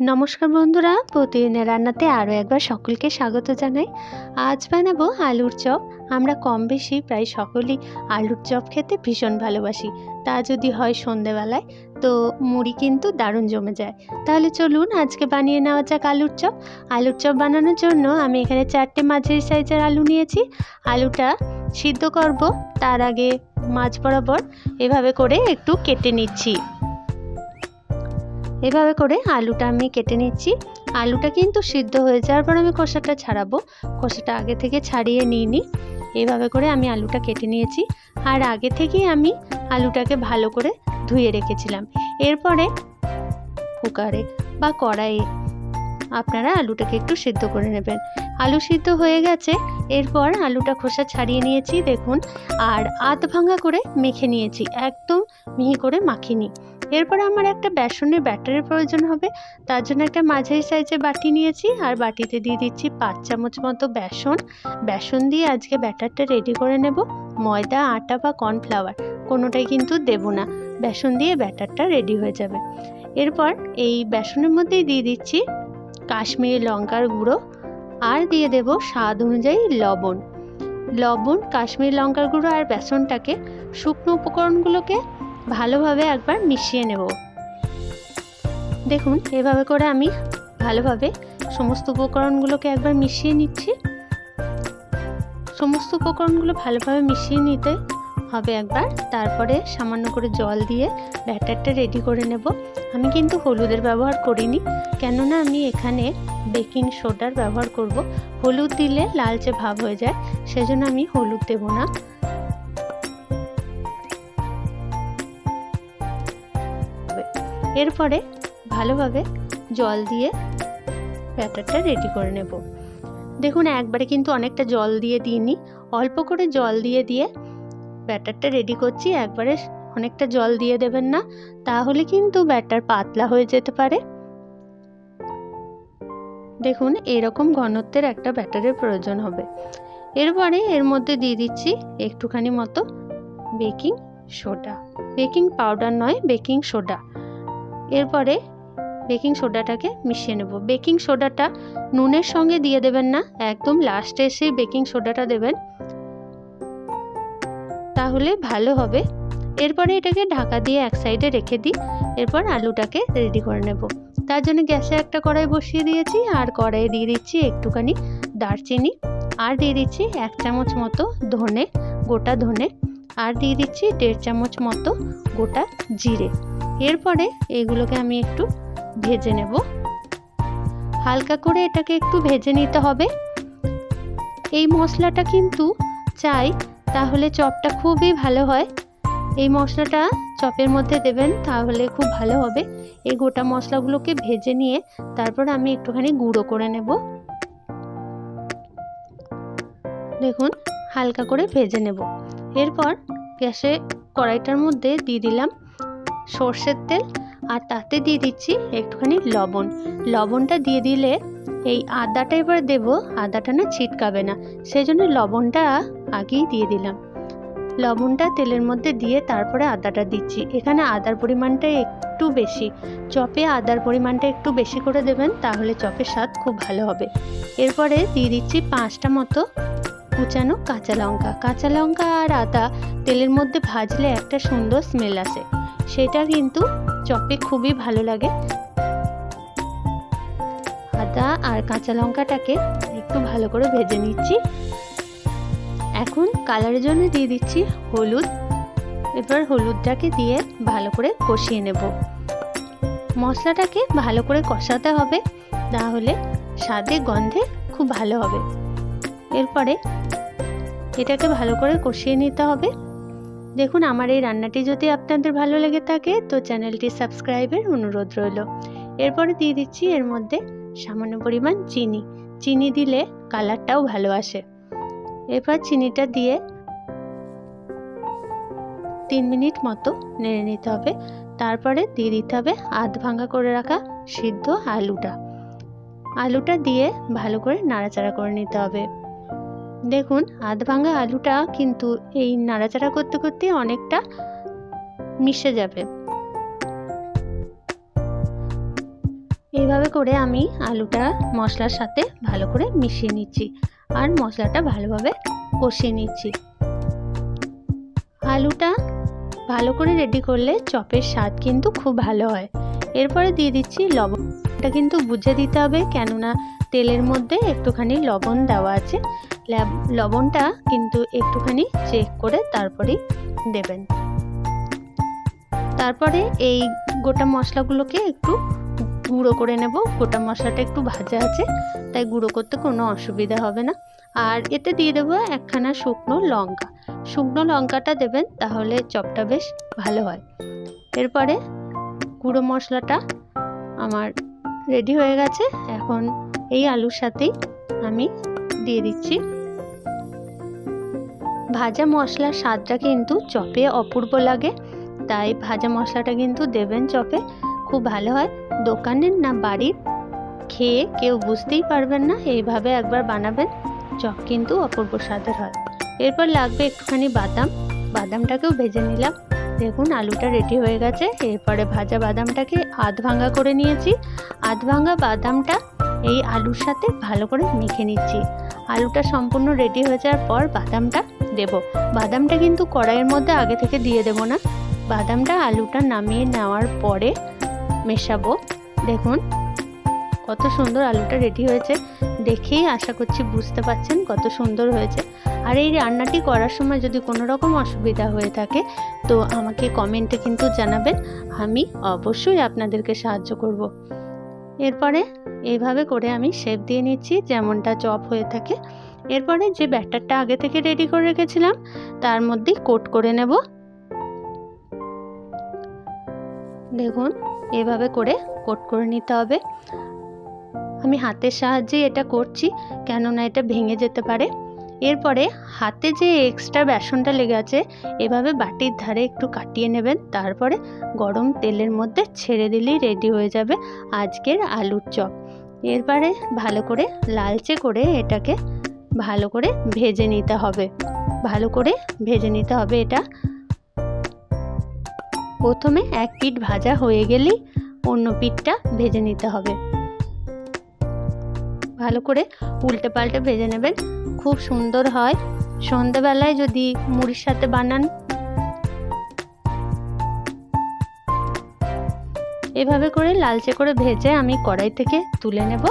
নমস্কার বন্ধুরা, প্রতিদিনের রান্নাতে আরও একবার সকলকে স্বাগত জানাই। আজ বানাবো আলুর চপ। আমরা কম বেশি প্রায় সকলেই আলুর চপ খেতে ভীষণ ভালোবাসি। তা যদি হয় সন্ধেবেলায়, তো মুড়ি কিন্তু দারুণ জমে যায়। তাহলে চলুন আজকে বানিয়ে নেওয়া যাক আলুর চপ। আলুর চপ বানানোর জন্য আমি এখানে চারটে মাঝারি সাইজের আলু নিয়েছি। আলুটা সিদ্ধ করব, তার আগে মাছ বরাবর এভাবে করে একটু কেটে নিচ্ছি। এভাবে করে আলুটা আমি কেটে নিচ্ছি। আলুটা কিন্তু সিদ্ধ হয়ে যাওয়ার পর আমি খোসাটা ছাড়াবো। খোসাটা আগে থেকে ছাড়িয়ে নিইনি। এভাবে করে আমি আলুটা কেটে নিয়েছি। আর আগে থেকেই আমি আলুটাকে ভালো করে ধুয়ে রেখেছিলাম। এরপরে কুকারে বা কড়াইয়ে আপনারা আলুটাকে একটু সিদ্ধ করে নেবেন। আলু সিদ্ধ হয়ে গেছে। এরপর আলুটা খোসা ছাড়িয়ে নিয়েছি, দেখুন। আর আধ ভাঙা করে মেখে নিয়েছি। একদম মিহি করে মাখিনি। এরপর আমার একটা বেসনের ব্যাটারের প্রয়োজন হবে। তার জন্য একটা মাঝারি সাইজের বাটি নিয়েছি আর বাটিতে দিয়ে দিচ্ছি পাঁচ চামচ মতো বেসন। বেসন দিয়ে আজকে ব্যাটারটা রেডি করে নেব। ময়দা, আটা বা কর্নফ্লাওয়ার কোনোটাই কিন্তু দেব না। বেসন দিয়ে ব্যাটারটা রেডি হয়ে যাবে। এরপর এই বেসনের মধ্যেই দিয়ে দিচ্ছি কাশ্মীরি লঙ্কার গুঁড়ো আর দিয়ে দেব স্বাদ অনুযায়ী লবণ। লবণ, কাশ্মীরি লঙ্কার গুঁড়ো আর বেসনটাকে শুকনো উপকরণগুলোকে ভালোভাবে একবার মিশিয়ে নেব। দেখুন, এভাবে করে আমি ভালোভাবে সমস্ত উপকরণগুলোকে একবার মিশিয়ে নিচ্ছি। সমস্ত উপকরণগুলো ভালোভাবে মিশিয়ে নিতে হবে একবার। তারপরে সামান্য করে জল দিয়ে ব্যাটারটা রেডি করে নেব। আমি কিন্তু হলুদের ব্যবহার করিনি, কেননা আমি এখানে বেকিং সোডার ব্যবহার করব। হলুদ দিলে লালচে ভাব হয়ে যায়, সেজন্য আমি হলুদ দেব না। এরপরে ভালোভাবে জল দিয়ে ব্যাটারটা রেডি করে নেব। দেখুন, একবারে কিন্তু অনেকটা জল দিয়ে দিইনি। অল্প করে জল দিয়ে দিয়ে ব্যাটারটা রেডি করছি। একবারে অনেকটা জল দিয়ে দেবেন না, তাহলে কিন্তু ব্যাটার পাতলা হয়ে যেতে পারে। দেখুন, এরকম ঘনত্বের একটা ব্যাটারের প্রয়োজন হবে। এরপরে এর মধ্যে দিয়ে দিচ্ছি একটুখানি মতো বেকিং সোডা। বেকিং পাউডার নয়, বেকিং সোডা। এরপরে বেকিং সোডাটাকে মিশিয়ে নেব। বেকিং সোডাটা নুনের সঙ্গে দিয়ে দেবেন না, একদম লাস্টে এসে বেকিং সোডাটা দেবেন। তাহলে ভালো হবে। এরপরে এটাকে ঢাকা দিয়ে এক সাইডে রেখে দিই, এরপর আলুটাকে রেডি করে নেব। তার জন্য গ্যাসে একটা কড়াই বসিয়ে দিয়েছি, আর কড়াইয়ে দিয়ে দিচ্ছি একটুখানি দারচিনি, আর দিয়ে দিচ্ছি এক চামচ মতো ধনে, গোটা ধনে। আর দিয়ে দিচ্ছি দেড় চামচ মতো গোটা জিরে। এরপরে এইগুলোকে আমি একটু ভেজে নেব। হালকা করে এটাকে একটু ভেজে নিতে হবে। এই মশলাটা কিন্তু চাই, তাহলে চপটা খুবই ভালো হয়। এই মশলাটা চপের মধ্যে দেবেন, তাহলে খুব ভালো হবে। এই গোটা মশলাগুলোকে ভেজে নিয়ে তারপর আমি একটুখানি গুঁড়ো করে নেব। দেখুন, হালকা করে ভেজে নেব। এরপর গ্যাসে কড়াইটার মধ্যে দিয়ে দিলাম সর্ষের তেল আর তাতে দিয়ে দিচ্ছি একটুখানি লবণ। লবণটা দিয়ে দিলে এই আদাটা এবার দেবো, আদাটা না ছিটকাবে না। সেই জন্য লবণটা আগেই দিয়ে দিলাম। লবণটা তেলের মধ্যে দিয়ে তারপরে আদাটা দিচ্ছি। এখানে আদার পরিমাণটা একটু বেশি। চপে আদার পরিমাণটা একটু বেশি করে দেবেন, তাহলে চপের স্বাদ খুব ভালো হবে। এরপরে দিয়ে দিচ্ছি পাঁচটা মতো কুচানো কাঁচা লঙ্কা। কাঁচা লঙ্কা আর আদা তেলের মধ্যে ভাজলে একটা সুন্দর স্মেল আসে। সেটা কিন্তু চপে খুবই ভালো লাগে। আদা আর কাঁচা লঙ্কাটাকে একটু ভালো করে ভেজে নিচ্ছি। এখন কালারের জন্য দিয়ে দিচ্ছি হলুদ। এবার হলুদটাকে দিয়ে ভালো করে কষিয়ে নেব। মশলাটাকে ভালো করে কষাতে হবে তাহলে স্বাদে গন্ধে খুব ভালো হবে। এরপরে এটাকে ভালো করে কষিয়ে নিতে হবে। দেখুন, আমার এই রান্নাটি যদি আপনাদের ভালো লেগে থাকে, তো চ্যানেলটি সাবস্ক্রাইবের অনুরোধ রইল। এরপরে দিয়ে দিচ্ছি এর মধ্যে সামান্য পরিমাণ চিনি। চিনি দিলে কালারটাও ভালো আসে। এরপর চিনিটা দিয়ে তিন মিনিট মতো নেড়ে নিতে হবে। তারপরে দিয়ে দিতে হবে আধ ভাঙা করে রাখা সিদ্ধ আলুটা। আলুটা দিয়ে ভালো করে নাড়াচাড়া করে নিতে হবে। দেখুন আধ ভাঙা আলুটা কিন্তু এই নাড়াচাড়া করতে করতে অনেকটা মিশে যাবে। এইভাবে করে আমি আলুটা মশলার সাথে ভালো করে মিশিয়ে নিচ্ছি আর মশলাটা ভালোভাবে কষিয়ে নিচ্ছি। আলুটা ভালো করে রেডি করলে চপের স্বাদ কিন্তু খুব ভালো হয়। এরপরে দিয়ে দিচ্ছি লবণ। এটা কিন্তু বুঝে দিতে হবে কেননা তেলের মধ্যে একটুখানি লবণ দেওয়া আছে। লবণটা কিন্তু একটুখানি চেক করে তারপরেই দেবেন। তারপরে এই গোটা মশলাগুলোকে একটু গুঁড়ো করে নেব। গোটা মশলাটা একটু ভাজা আছে, তাই গুঁড়ো করতে কোনো অসুবিধা হবে না। আর এতে দিয়ে দেবো একখানা শুকনো লঙ্কা। শুকনো লঙ্কাটা দেবেন, তাহলে চপটা বেশ ভালো হয়। এরপরে গুঁড়ো মশলাটা আমার রেডি হয়ে গেছে। এখন এই আলুর সাথেই আমি দিয়ে দিচ্ছি। ভাজা মশলার স্বাদটা কিন্তু চপে অপূর্ব লাগে, তাই ভাজা মশলাটা কিন্তু দেবেন চপে। খুব ভালো হয় দোকানের না বাড়ির, খেয়ে কেউ বুঝতেই পারবেন না, এইভাবে একবার বানাবেন, চপ কিন্তু অপূর্ব স্বাদের হয়। এরপর লাগবে একটুখানি বাদাম, বাদামটাকেও ভেজে নিলাম। দেখুন আলুটা রেডি হয়ে গেছে, এরপরে ভাজা বাদামটাকে আধ ভাঙ্গা করে নিয়েছি। আধ ভাঙ্গা বাদামটা এই আলুর সাথে ভালো করে মেখে নিচ্ছি। আলুটা সম্পূর্ণ রেডি হয়ে যাওয়ার পর বাদামটা দেব। বাদামটা কিন্তু কড়াইয়ের মধ্যে আগে থেকে দিয়ে দেব না। বাদামটা আলুটা নামিয়ে নেওয়ার পরে মেশাবো। দেখুন কত সুন্দর আলুটা রেডি হয়েছে। দেখেই আশা করছি বুঝতে পারছেন কত সুন্দর হয়েছে। আর এই রান্নাটি করার সময় যদি কোনো রকম অসুবিধা হয়ে থাকে, তো আমাকে কমেন্টে কিন্তু জানাবেন। আমি অবশ্যই আপনাদেরকে সাহায্য করব। এরপরে এইভাবে করে আমি শেপ দিয়ে নিচ্ছি, যেমনটা চপ হয়ে থাকে। এরপরে যে ব্যাটারটা আগে থেকে রেডি করে রেখেছিলাম, তার মধ্যেই কোট করে নেব। দেখুন, এভাবে করে কোট করে নিতে হবে। আমি হাতের সাহায্যে এটা করছি, কেননা এটা ভেঙে যেতে পারে। এরপরে হাতে যে এক্সট্রা বেসনটা লেগে আছে, এভাবে বাটির ধারে একটু কাটিয়ে নেবেন, তারপরে গরম তেলের মধ্যে ছেড়ে দিলেই রেডি হয়ে যাবে আজকের আলুর চপ। এরপরে ভালো করে লালচে করে এটাকে ভালো করে ভেজে নিতে হবে। ভালো করে ভেজে নিতে হবে এটা। প্রথমে এক পিঠ ভাজা হয়ে গেলেই অন্য পিঠটা ভেজে নিতে হবে। ভালো করে উল্টে পাল্টে ভেজে নেবেন। খুব সুন্দর হয়। সন্ধেবেলায় যদি মুড়ির সাথে বানান। এভাবে করে লালচে করে ভেজে আমি কড়াই থেকে তুলে নেব।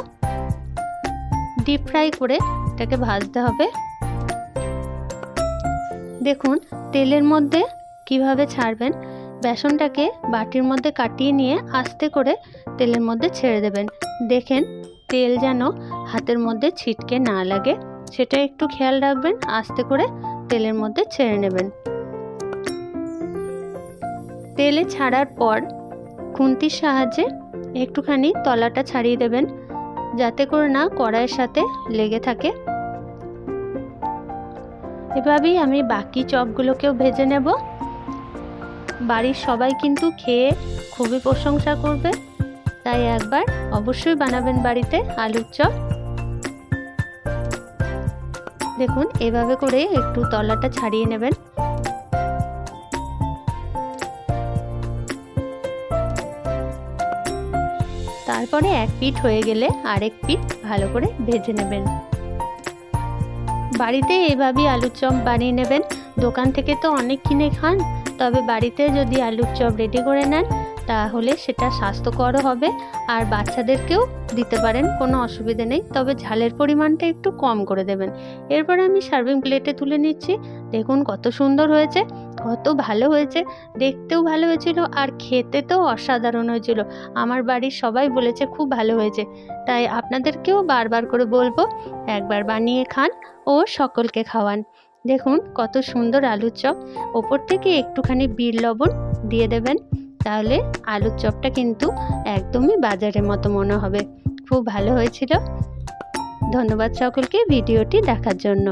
ডিপ ফ্রাই করে এটাকে ভাজতে হবে। দেখুন, তেলের মধ্যে কীভাবে ছাড়বেন। বেসনটাকে বাটির মধ্যে কাটিয়ে নিয়ে আস্তে করে তেলের মধ্যে ছেড়ে দেবেন। দেখেন, তেল যেন হাতের মধ্যে ছিটকে না লাগে, সেটা একটু খেয়াল রাখবেন, আস্তে করে তেলের মধ্যে ছেড়ে নেবেন। তেলে ছাড়ার পর খুন্তির সাহায্যে একটুখানি তলাটা ছাড়িয়ে দেবেন, যাতে করে না কড়াইয়ের সাথে লেগে থাকে। এভাবেই আমি বাকি চপগুলোকেও ভেজে নেব। বাড়ির সবাই কিন্তু খেয়ে খুবই প্রশংসা করবে, তাই একবার অবশ্যই বানাবেন বাড়িতে আলুর চপ। দেখুন, এভাবে করে একটু তলাটা ছাড়িয়ে নেবেন। তারপরে এক পিঠ হয়ে গেলে আরেক পিঠ ভালো করে ভেজে নেবেন। বাড়িতে এভাবেই আলুর চপ বানিয়ে নেবেন। দোকান থেকে তো অনেক কিনে খান, তবে বাড়িতে যদি আলুর চপ রেডি করে নেন তাহলে সেটা স্বাস্থ্যকরও হবে আর বাচ্চাদেরকেও দিতে পারেন, কোনো অসুবিধে নেই। তবে ঝালের পরিমাণটা একটু কম করে দেবেন। এরপরে আমি সার্ভিং প্লেটে তুলে নিচ্ছি। দেখুন কত সুন্দর হয়েছে, কত ভালো হয়েছে। দেখতেও ভালো হয়েছিল আর খেতে তো অসাধারণ হয়েছিল। আমার বাড়ির সবাই বলেছে খুব ভালো হয়েছে। তাই আপনাদেরকেও বারবার করে বলব, একবার বানিয়ে খান ও সকলকে খাওয়ান। দেখুন কত সুন্দর আলুর চপ। ওপর থেকে একটুখানি বীর লবণ দিয়ে দেবেন। তাহলে আলুর চপটা কিন্তু একদমই বাজারের মতো মনে হবে। খুব ভালো হয়েছিল। ধন্যবাদ সকলকে ভিডিওটি দেখার জন্য।